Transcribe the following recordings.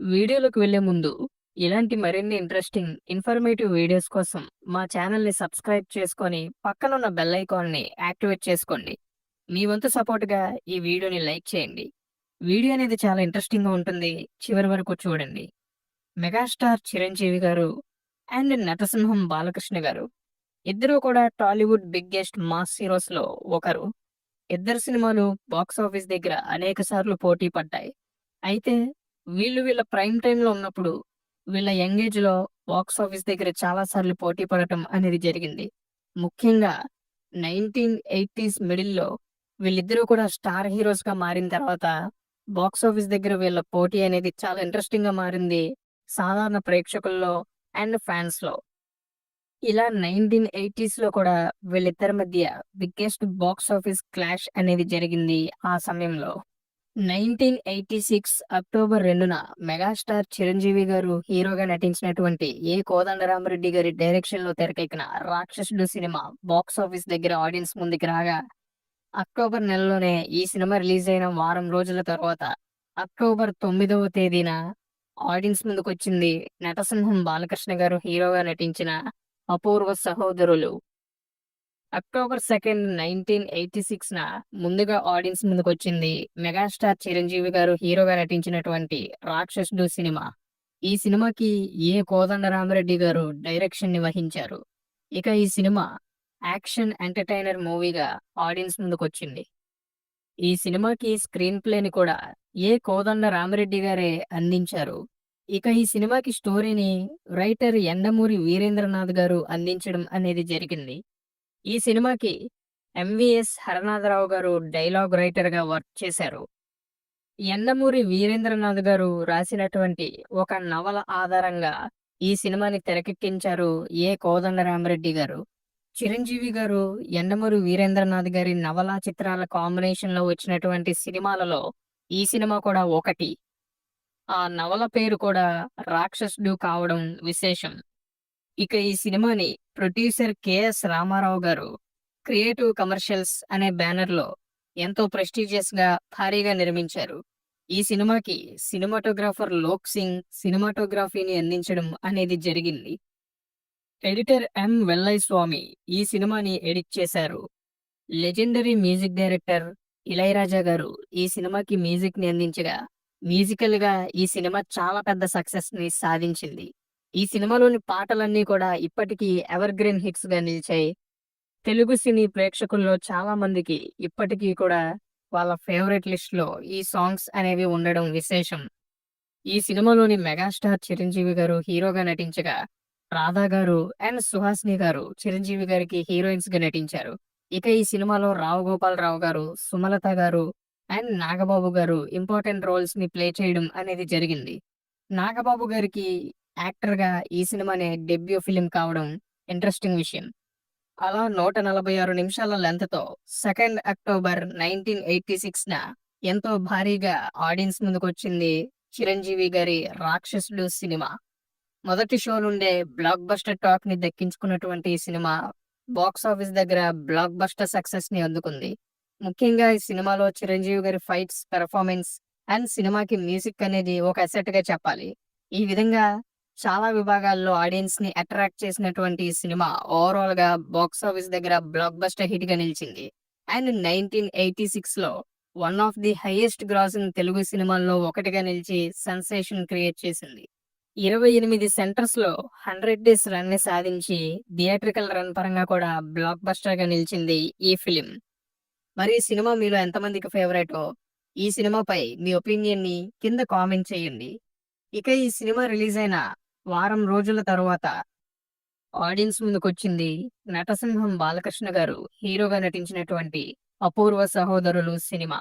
వీడియోలోకి వెళ్ళే ముందు ఇలాంటి మరిన్ని ఇంట్రెస్టింగ్ ఇన్ఫర్మేటివ్ వీడియోస్ కోసం మా ఛానల్ని సబ్స్క్రైబ్ చేసుకొని పక్కనున్న బెల్ ఐకాన్ని యాక్టివేట్ చేసుకోండి. మీ వంతు సపోర్ట్గా ఈ వీడియోని లైక్ చేయండి. వీడియో అనేది చాలా ఇంట్రెస్టింగ్గా ఉంటుంది. చివరి వరకు చూడండి. మెగాస్టార్ చిరంజీవి గారు అండ్ నటసింహం బాలకృష్ణ గారు. ఇద్దరూ కూడా టాలీవుడ్ బిగ్గెస్ట్ మాస్ హీరోస్లో ఒకరు. ఇద్దరు సినిమాలు బాక్స్ ఆఫీస్ దగ్గర అనేక సార్లు పోటీ పడ్డాయి. అయితే వీళ్ళు వీళ్ళ ప్రైమ్ టైంలో ఉన్నప్పుడు వీళ్ళ యంగ్ ఏజ్లో బాక్స్ ఆఫీస్ దగ్గర చాలా సార్లు పోటీ పడటం అనేది జరిగింది. ముఖ్యంగా నైన్టీన్ ఎయిటీస్ మిడిల్లో వీళ్ళిద్దరూ కూడా స్టార్ హీరోస్గా మారిన తర్వాత బాక్స్ ఆఫీస్ దగ్గర వీళ్ళ పోటీ అనేది చాలా ఇంట్రెస్టింగ్గా మారింది సాధారణ ప్రేక్షకుల్లో అండ్ ఫ్యాన్స్లో. ఇలా నైన్టీన్ ఎయిటీస్లో కూడా వీళ్ళిద్దరి మధ్య బిగ్గెస్ట్ బాక్స్ ఆఫీస్ క్లాష్ అనేది జరిగింది ఆ సమయంలో. నైన్టీన్ ఎయిటీ సిక్స్ అక్టోబర్ రెండున మెగాస్టార్ చిరంజీవి గారు హీరోగా నటించినటువంటి ఏ కోదండరామరెడ్డి గారి డైరెక్షన్లో తెరకెక్కిన రాక్షసుడు సినిమా బాక్స్ ఆఫీస్ దగ్గర ఆడియన్స్ ముందుకు రాగా అక్టోబర్ నెలలోనే ఈ సినిమా రిలీజ్ అయిన వారం రోజుల తర్వాత అక్టోబర్ తొమ్మిదవ తేదీన ఆడియన్స్ ముందుకు వచ్చింది నటసింహం బాలకృష్ణ గారు హీరోగా నటించిన Apoorva Sahodarulu October second nineteen eighty six న ముందుగా ఆడియన్స్ ముందుకు వచ్చింది మెగాస్టార్ చిరంజీవి గారు హీరోగా నటించినటువంటి రాక్షసుడు సినిమా. ఈ సినిమాకి ఏ కోదండరామరెడ్డి గారు డైరెక్షన్ని వహించారు? ఇక ఈ సినిమా యాక్షన్ ఎంటర్టైనర్ మూవీగా ఆడియన్స్ ముందుకు వచ్చింది ఈ సినిమాకి స్క్రీన్ ప్లేని కూడా ఏ కోదండ రామరెడ్డి గారే అందించారు? ఇక ఈ సినిమాకి స్టోరీని రైటర్ ఎండమూరి వీరేంద్రనాథ్ గారు అందించడం అనేది జరిగింది. ఈ సినిమాకి ఎంవిఎస్ హరనాథరావు గారు డైలాగ్ రైటర్గా వర్క్ చేశారు. ఎండమూరి వీరేంద్రనాథ్ గారు రాసినటువంటి ఒక నవల ఆధారంగా ఈ సినిమాని తెరకెక్కించారు ఏ కోదండరామరెడ్డి గారు. చిరంజీవి గారు ఎండమూరి వీరేంద్రనాథ్ గారి నవలా చిత్రాల కాంబినేషన్లో వచ్చినటువంటి సినిమాలలో ఈ సినిమా కూడా ఒకటి. ఆ నవల పేరు కూడా రాక్షసుడు కావడం విశేషం. ఇక ఈ సినిమాని ప్రొడ్యూసర్ కెఎస్ రామారావు గారు క్రియేటివ్ కమర్షియల్స్ అనే బ్యానర్లో ఎంతో ప్రెస్టీజియస్గా భారీగా నిర్మించారు. ఈ సినిమాకి సినిమాటోగ్రాఫర్ లోక్ సింగ్ సినిమాటోగ్రఫీని అందించడం అనేది జరిగింది. ఎడిటర్ ఎం వెల్లై స్వామి ఈ సినిమాని ఎడిట్ చేశారు. లెజెండరీ మ్యూజిక్ డైరెక్టర్ ఇళయరాజా గారు ఈ సినిమాకి మ్యూజిక్ని అందించగా మ్యూజికల్గా ఈ సినిమా చాలా పెద్ద సక్సెస్ని సాధించింది. ఈ సినిమాలోని పాటలన్నీ కూడా ఇప్పటికీ ఎవర్ గ్రీన్ హిట్స్గా నిలిచాయి. తెలుగు సినీ ప్రేక్షకుల్లో చాలా మందికి ఇప్పటికీ కూడా వాళ్ళ ఫేవరెట్ లిస్ట్లో ఈ సాంగ్స్ అనేవి ఉండడం విశేషం. ఈ సినిమాలోని మెగాస్టార్ చిరంజీవి గారు హీరోగా నటించగా రాధా గారు అండ్ సుహాసిని గారు చిరంజీవి గారికి హీరోయిన్స్గా నటించారు. ఇక ఈ సినిమాలో రావు గోపాల్ రావు గారు సుమలత గారు అండ్ నాగబాబు గారు ఇంపార్టెంట్ రోల్స్ని ప్లే చేయడం అనేది జరిగింది. నాగబాబు గారికి యాక్టర్గా ఈ సినిమానే డెబ్యూ ఫిలిం కావడం ఇంట్రెస్టింగ్ విషయం. అలా నూట నలభై ఆరు నిమిషాల లెంత్తో second October nineteen eighty six న ఎంతో భారీగా ఆడియన్స్ ముందుకు వచ్చింది చిరంజీవి గారి రాక్షసుడు సినిమా. మొదటి షో నుండే బ్లాక్ బస్టర్ టాక్ని దక్కించుకున్నటువంటి ఈ సినిమా బాక్స్ ఆఫీస్ దగ్గర బ్లాక్ బస్టర్ సక్సెస్ని అందుకుంది. ముఖ్యంగా ఈ సినిమాలో చిరంజీవి గారి ఫైట్స్ పెర్ఫార్మెన్స్ అండ్ సినిమాకి మ్యూజిక్ అనేది ఒక అసెట్గా చెప్పాలి. ఈ విధంగా చాలా విభాగాల్లో ఆడియన్స్ని అట్రాక్ట్ చేసినటువంటి ఈ సినిమా ఓవరాల్గా బాక్స్ ఆఫీస్ దగ్గర బ్లాక్ బస్టర్ హిట్గా నిలిచింది. అండ్ నైన్టీన్ ఎయిటీ సిక్స్లో one of the highest grossing Telugu సినిమాల్లో ఒకటిగా నిలిచి సెన్సేషన్ క్రియేట్ చేసింది. ఇరవై ఎనిమిది సెంటర్స్లో హండ్రెడ్ డేస్ రన్ని సాధించి థియేట్రికల్ రన్ పరంగా కూడా బ్లాక్ బస్టర్గా నిలిచింది ఈ ఫిలిం. మరి ఈ సినిమా మీలో ఎంతమందికి ఫేవరెటో ఈ సినిమాపై మీ ఒపీనియన్ని కింద కామెంట్ చేయండి. ఇక ఈ సినిమా రిలీజ్ అయిన వారం రోజుల తరువాత ఆడియన్స్ ముందుకు వచ్చింది నటసింహం బాలకృష్ణ గారు హీరోగా నటించినటువంటి Apoorva Sahodarulu cinema.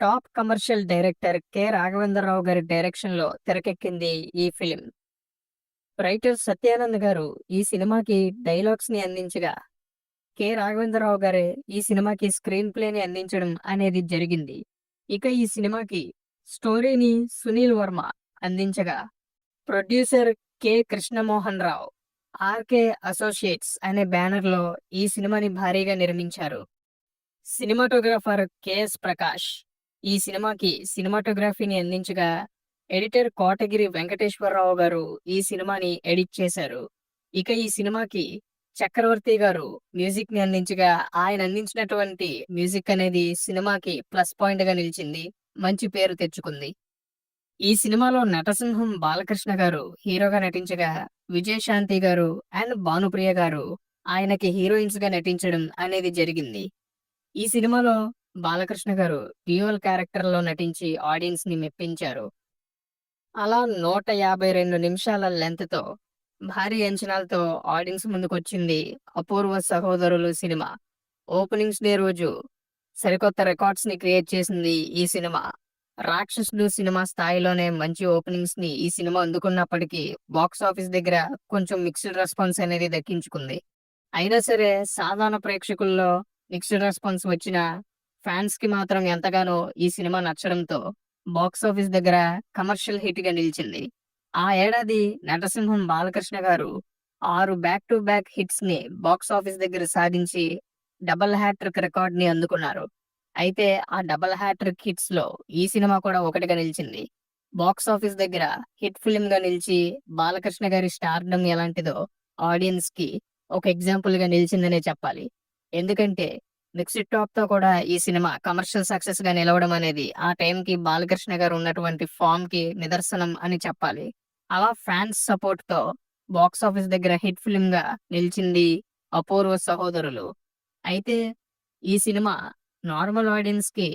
Top commercial director K. Raghavendra Rao గారి డైరెక్షన్లో తెరకెక్కింది ఈ ఫిలిం. రైటర్ సత్యానంద్ గారు ఈ సినిమాకి డైలాగ్స్ని అందించగా కె. రాఘవేంద్రరావు గారే ఈ సినిమాకి స్క్రీన్ ప్లేని అందించడం అనేది జరిగింది. ఇక ఈ సినిమాకి స్టోరీని సునీల్ వర్మ అందించగా producer K. Krishnamohan Rao RK associates అనే బ్యానర్లో ఈ సినిమాని భారీగా నిర్మించారు. సినిమాటోగ్రాఫర్ కెఎస్ ప్రకాష్ ఈ సినిమాకి సినిమాటోగ్రఫీని అందించగా ఎడిటర్ కోటగిరి వెంకటేశ్వరరావు గారు ఈ సినిమాని ఎడిట్ చేశారు. ఇక ఈ సినిమాకి చక్రవర్తి గారు మ్యూజిక్ని అందించగా ఆయన అందించినటువంటి మ్యూజిక్ అనేది సినిమాకి ప్లస్ పాయింట్గా నిలిచింది మంచి పేరు తెచ్చుకుంది. ఈ సినిమాలో నటసింహం బాలకృష్ణ గారు హీరోగా నటించగా విజయశాంతి గారు అండ్ భానుప్రియ గారు ఆయనకి హీరోయిన్స్గా నటించడం అనేది జరిగింది. ఈ సినిమాలో బాలకృష్ణ గారు డ్యూయల్ క్యారెక్టర్లో నటించి ఆడియన్స్ని మెప్పించారు. అలా నూట యాభై రెండు నిమిషాల లెంత్తో భారీ అంచనాలతో ఆడియన్స్ ముందుకొచ్చింది అపూర్వ సహోదరులు సినిమా. ఓపెనింగ్స్ డే రోజు సరికొత్త రికార్డ్స్ని క్రియేట్ చేసింది ఈ సినిమా. రాక్షసుడు సినిమా స్థాయిలోనే మంచి ఓపెనింగ్స్ని ఈ సినిమా అందుకున్నప్పటికీ బాక్స్ ఆఫీస్ దగ్గర కొంచెం మిక్స్డ్ రెస్పాన్స్ అనేది దక్కించుకుంది. అయినా సరే సాధారణ ప్రేక్షకుల్లో మిక్స్డ్ రెస్పాన్స్ వచ్చిన ఫ్యాన్స్కి మాత్రం ఎంతగానో ఈ సినిమా నచ్చడంతో బాక్స్ ఆఫీస్ దగ్గర కమర్షియల్ హిట్గా నిలిచింది. ఆ ఏడాది నటసింహం బాలకృష్ణ గారు ఆరు బ్యాక్ టు బ్యాక్ హిట్స్ని బాక్స్ ఆఫీస్ దగ్గర సాధించి డబల్ హ్యాట్రిక్ రికార్డ్ని అందుకున్నారు. అయితే ఆ డబల్ హ్యాట్రిక్ హిట్స్లో ఈ సినిమా కూడా ఒకటిగా నిలిచింది. బాక్స్ ఆఫీస్ దగ్గర హిట్ ఫిల్మ్గా నిలిచి బాలకృష్ణ గారి స్టార్డమ్ ఎలాంటిదో ఆడియన్స్కి ఒక ఎగ్జాంపుల్గా నిలిచిందనే చెప్పాలి. ఎందుకంటే మిక్సిడ్ టాప్తో కూడా ఈ సినిమా కమర్షియల్ సక్సెస్గా నిలవడం అనేది ఆ టైం కి బాలకృష్ణ గారు ఉన్నటువంటి ఫామ్కి నిదర్శనం అని చెప్పాలి. అలా ఫ్యాన్స్ సపోర్ట్తో బాక్స్ ఆఫీస్ దగ్గర హిట్ ఫిల్మ్గా నిలిచింది అపూర్వ సహోదరులు. అయితే ఈ సినిమా నార్మల్ ఆడియన్స్కి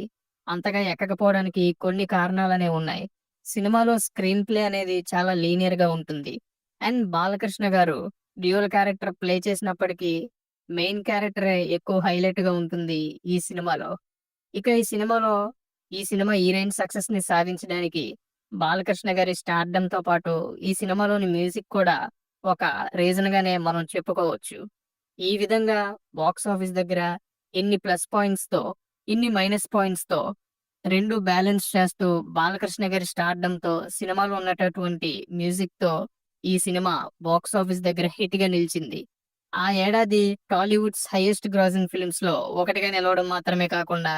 అంతగా ఎక్కకపోవడానికి కొన్ని కారణాలనే ఉన్నాయి. సినిమాలో స్క్రీన్ ప్లే అనేది చాలా లీనియర్గా ఉంటుంది. అండ్ బాలకృష్ణ గారు డ్యూయల్ క్యారెక్టర్ ప్లే చేసినప్పటికీ మెయిన్ క్యారెక్టర్ ఎక్కువ హైలైట్గా ఉంటుంది ఈ సినిమాలో. ఇక ఈ సినిమాలో ఈ సినిమా హీరోయిన్ సక్సెస్ని సాధించడానికి బాలకృష్ణ గారి స్టార్డంతో పాటు ఈ సినిమాలోని మ్యూజిక్ కూడా ఒక రీజన్ గానే మనం చెప్పుకోవచ్చు. ఈ విధంగా బాక్స్ ఆఫీస్ దగ్గర ఎన్ని ప్లస్ పాయింట్స్తో ఇన్ని మైనస్ పాయింట్స్తో రెండు బ్యాలెన్స్ చేస్తూ బాలకృష్ణ గారి స్టార్డంతో సినిమాలో ఉన్నటువంటి మ్యూజిక్తో ఈ సినిమా బాక్స్ ఆఫీస్ దగ్గర హిట్గా నిలిచింది. ఆ ఏడాది టాలీవుడ్స్ హైయెస్ట్ గ్రాసింగ్ ఫిల్మ్స్లో ఒకటిగా నిలవడం మాత్రమే కాకుండా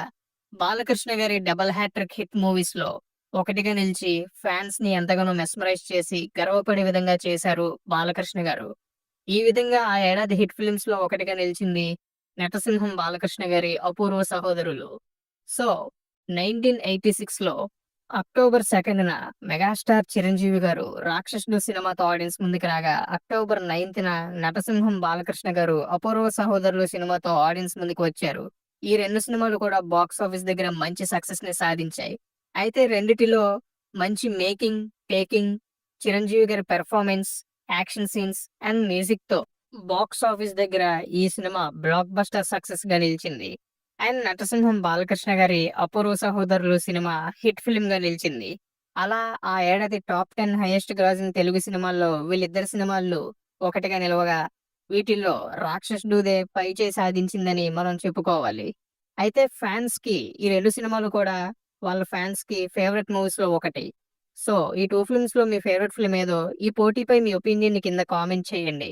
బాలకృష్ణ గారి డబల్ హ్యాట్రిక్ హిట్ మూవీస్లో ఒకటిగా నిలిచి ఫ్యాన్స్ని ఎంతగానో మెస్మరైజ్ చేసి గర్వపడే విధంగా చేశారు బాలకృష్ణ గారు. ఈ విధంగా ఆ ఏడాది హిట్ ఫిల్మ్స్లో ఒకటిగా నిలిచింది నటసింహం బాలకృష్ణ గారి Apoorva Sahodarulu. So nineteen eighty సిక్స్లో అక్టోబర్ సెకండ్న మెగాస్టార్ చిరంజీవి గారు రాక్షసుడు సినిమాతో ఆడియన్స్ ముందుకు రాగా అక్టోబర్ నైన్త్న నటసింహం బాలకృష్ణ గారు అపూర్వ సహోదరులు సినిమాతో ఆడియన్స్ ముందుకు వచ్చారు. ఈ రెండు సినిమాలు కూడా బాక్స్ ఆఫీస్ దగ్గర మంచి సక్సెస్ని సాధించాయి. అయితే రెండిటిలో మంచి మేకింగ్ టేకింగ్ చిరంజీవి గారి పెర్ఫార్మెన్స్ యాక్షన్ సీన్స్ అండ్ మ్యూజిక్తో బాక్స్ ఆఫీస్ దగ్గర ఈ సినిమా బ్లాక్ బస్టర్ సక్సెస్గా నిలిచింది. అండ్ నటసింహం బాలకృష్ణ గారి అపూర్వ సహోదరులు సినిమా హిట్ ఫిల్మ్గా నిలిచింది. అలా ఆ ఏడాది top ten highest grossing Telugu సినిమాల్లో వీళ్ళిద్దరు సినిమాల్లో ఒకటిగా నిలవగా వీటిల్లో రాక్షసుడుదే పైచే సాధించిందని మనం చెప్పుకోవాలి. అయితే ఫ్యాన్స్కి ఈ రెండు సినిమాలు కూడా వాళ్ళ ఫ్యాన్స్కి ఫేవరెట్ మూవీస్లో ఒకటి. సో ఈ టూ ఫిల్మ్స్లో మీ ఫేవరెట్ ఫిల్మ్ ఏదో ఈ పోటీపై మీ ఒపీనియన్ కింద కామెంట్ చేయండి.